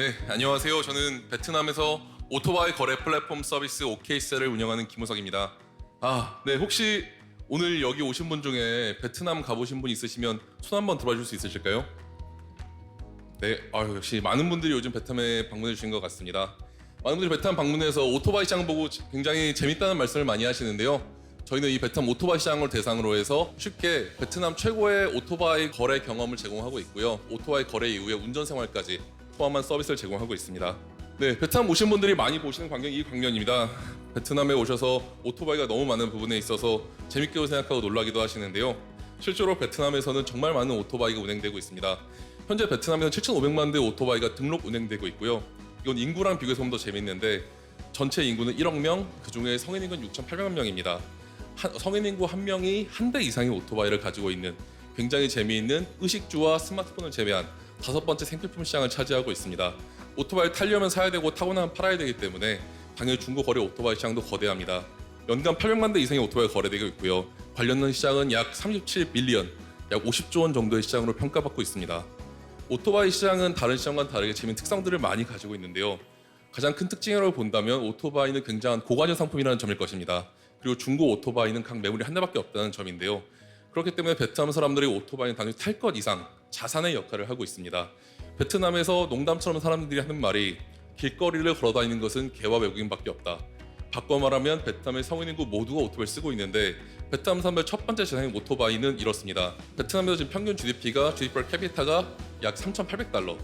네, 안녕하세요. 저는 베트남에서 오토바이 거래 플랫폼 서비스 OK셀을 운영하는 김우석입니다. 아, 네, 혹시 오늘 여기 오신 분 중에 베트남 가보신 분 있으시면 손 한번 들어봐 줄수 있으실까요? 네, 아유, 역시 많은 분들이 요즘 베트남에 방문해 주신 것 같습니다. 많은 분들이 베트남 방문해서 오토바이 시장 보고 굉장히 재밌다는 말씀을 많이 하시는데요. 저희는 이 베트남 오토바이 시장을 대상으로 해서 쉽게 베트남 최고의 오토바이 거래 경험을 제공하고 있고요. 오토바이 거래 이후에 운전 생활까지 포함한 서비스를 제공하고 있습니다. 네, 베트남 오신 분들이 많이 보시는 광경이 이 광경입니다. 베트남에 오셔서 오토바이가 너무 많은 부분에 있어서 재밌게 생각하고 놀라기도 하시는데요. 실제로 베트남에서는 정말 많은 오토바이가 운행되고 있습니다. 현재 베트남에는 7,500만 대 오토바이가 등록 운행되고 있고요. 이건 인구랑 비교해서 좀 더 재밌는데 전체 인구는 1억 명, 그 중에 성인 인구는 6,800만 명입니다. 한- 성인 인구 한 명이 한 대 이상의 오토바이를 가지고 있는 굉장히 재미있는 의식주와 스마트폰을 제외한 다섯 번째 생필품 시장을 차지하고 있습니다. 오토바이 타려면 사야 되고 타고 나면 팔아야 되기 때문에 당연히 중고 거래 오토바이 시장도 거대합니다. 연간 800만 대 이상의 오토바이가 거래되고 있고요. 관련된 시장은 약 37 빌리언, 약 50조 원 정도의 시장으로 평가받고 있습니다. 오토바이 시장은 다른 시장과 다르게 재미있는 특성들을 많이 가지고 있는데요. 가장 큰 특징이라고 본다면 오토바이는 굉장한 고가격 상품이라는 점일 것입니다. 그리고 중고 오토바이는 각 매물이 한 대밖에 없다는 점인데요. 그렇기 때문에 베트남 사람들이 오토바이는 단지 탈것 이상 자산의 역할을 하고 있습니다. 베트남에서 농담처럼 사람들이 하는 말이 길거리를 걸어다니는 것은 개와 외국인밖에 없다. 바꿔 말하면 베트남의 성인 인구 모두가 오토바이를 쓰고 있는데 베트남 사람들 첫 번째 재산인 오토바이는 이렇습니다. 베트남에서 지금 평균 GDP가 GDP 캐피타가 약 3,800달러.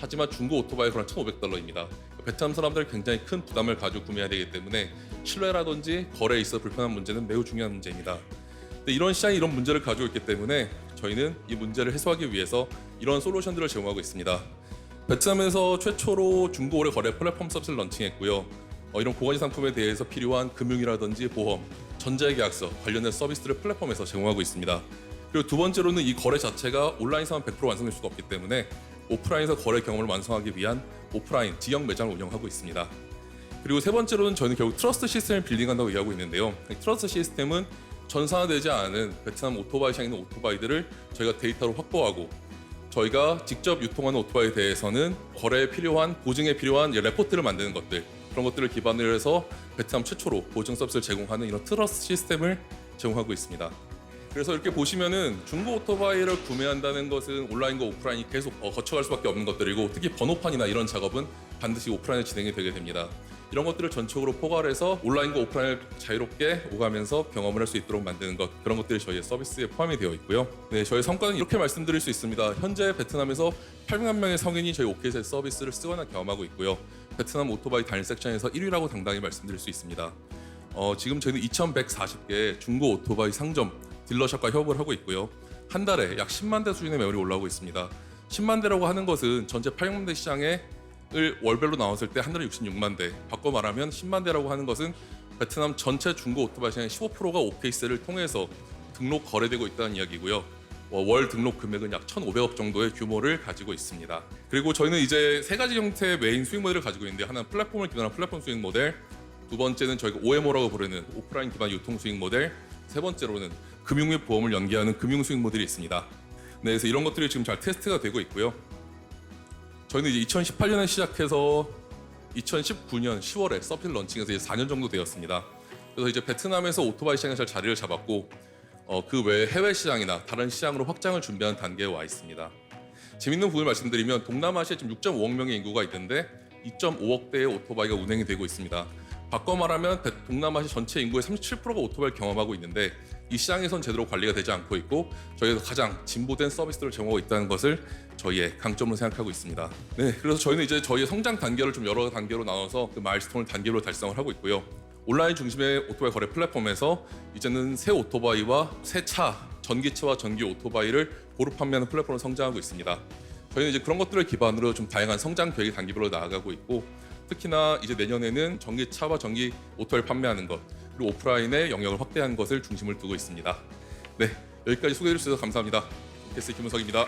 하지만 중고 오토바이 그런 1,500달러입니다. 베트남 사람들 굉장히 큰 부담을 가지고 구매해야 되기 때문에 신뢰라든지 거래에 있어 불편한 문제는 매우 중요한 문제입니다. 이런 시장이 이런 문제를 가지고 있기 때문에 저희는 이 문제를 해소하기 위해서 이런 솔루션들을 제공하고 있습니다. 베트남에서 최초로 중고거래 거래 플랫폼 서비스를 런칭했고요. 어, 이런 고가지 상품에 대해서 필요한 금융이라든지 보험, 전자계약서 관련된 서비스를 플랫폼에서 제공하고 있습니다. 그리고 두 번째로는 이 거래 자체가 온라인상은 100% 완성될 수가 없기 때문에 오프라인에서 거래 경험을 완성하기 위한 오프라인 지역 매장을 운영하고 있습니다. 그리고 세 번째로는 저희는 결국 트러스트 시스템을 빌딩한다고 얘기하고 있는데요. 이 트러스트 시스템은 전산화되지 않은 베트남 오토바이 시장에 있는 오토바이들을 저희가 데이터로 확보하고 저희가 직접 유통하는 오토바이에 대해서는 거래에 필요한 보증에 필요한 레포트를 만드는 것들 그런 것들을 기반으로 해서 베트남 최초로 보증 서비스를 제공하는 이런 트러스트 시스템을 제공하고 있습니다. 그래서 이렇게 보시면은 중고 오토바이를 구매한다는 것은 온라인과 오프라인이 계속 어, 거쳐갈 수밖에 없는 것들이고 특히 번호판이나 이런 작업은 반드시 오프라인에 진행이 되게 됩니다. 이런 것들을 전적으로 포괄해서 온라인과 오프라인을 자유롭게 오가면서 경험을 할 수 있도록 만드는 것 그런 것들이 저희의 서비스에 포함이 되어 있고요. 네, 저희 성과는 이렇게 말씀드릴 수 있습니다. 현재 베트남에서 800만 명의 성인이 저희 오케이셀 서비스를 쓰거나 경험하고 있고요. 베트남 오토바이 단일 섹션에서 1위라고 당당히 말씀드릴 수 있습니다. 어, 지금 저희는 2,140개 중고 오토바이 상점 딜러샵과 협업을 하고 있고요. 한 달에 약 10만 대 수준의 매물이 올라오고 있습니다. 10만 대라고 하는 것은 전체 800만 대 시장에 을 월별로 나왔을 때 한 달에 66만 대. 바꿔 말하면 10만 대라고 하는 것은 베트남 전체 중고 오토바이 시장의 15%가 오케이스를 통해서 등록 거래되고 있다는 이야기고요. 어, 월 등록 금액은 약 1,500억 정도의 규모를 가지고 있습니다. 그리고 저희는 이제 세 가지 형태의 메인 수익 모델을 가지고 있는데 하나는 플랫폼을 기반한 플랫폼 수익 모델, 두 번째는 저희가 OMO라고 부르는 오프라인 기반 유통 수익 모델, 세 번째로는 금융 및 보험을 연계하는 금융 수익 모델이 있습니다. 네, 그래서 이런 것들이 지금 잘 테스트가 되고 있고요. 저희는 이제 2018년에 시작해서 2019년 10월에 서필 런칭해서 이제 4년 정도 되었습니다. 그래서 이제 베트남에서 오토바이 시장에서 잘 자리를 잡았고 어, 그 외에 해외 시장이나 다른 시장으로 확장을 준비하는 단계에 와 있습니다. 재밌는 부분을 말씀드리면 동남아시아에 지금 6.5억 명의 인구가 있는데 2.5억 대의 오토바이가 운행이 되고 있습니다. 바꿔 말하면 베- 동남아시아 전체 인구의 37%가 오토바이를 경험하고 있는데 이 시장에선 제대로 관리가 되지 않고 있고 저희가 가장 진보된 서비스를 제공하고 있다는 것을 저희의 강점으로 생각하고 있습니다. 네, 그래서 저희는 이제 저희의 성장 단계를 좀 여러 단계로 나눠서 그 마일스톤을 단계로 달성을 하고 있고요. 온라인 중심의 오토바이 거래 플랫폼에서 이제는 새 오토바이와 새 차, 전기차와 전기 오토바이를 고루 판매하는 플랫폼으로 성장하고 있습니다. 저희는 이제 그런 것들을 기반으로 좀 다양한 성장 계획이 단계별로 나아가고 있고 특히나 이제 내년에는 전기차와 전기 오토바이를 판매하는 것 그리고 오프라인의 영역을 확대하는 것을 중심을 두고 있습니다. 네, 여기까지 소개해 주셔서 감사합니다. 캐스 김우석입니다.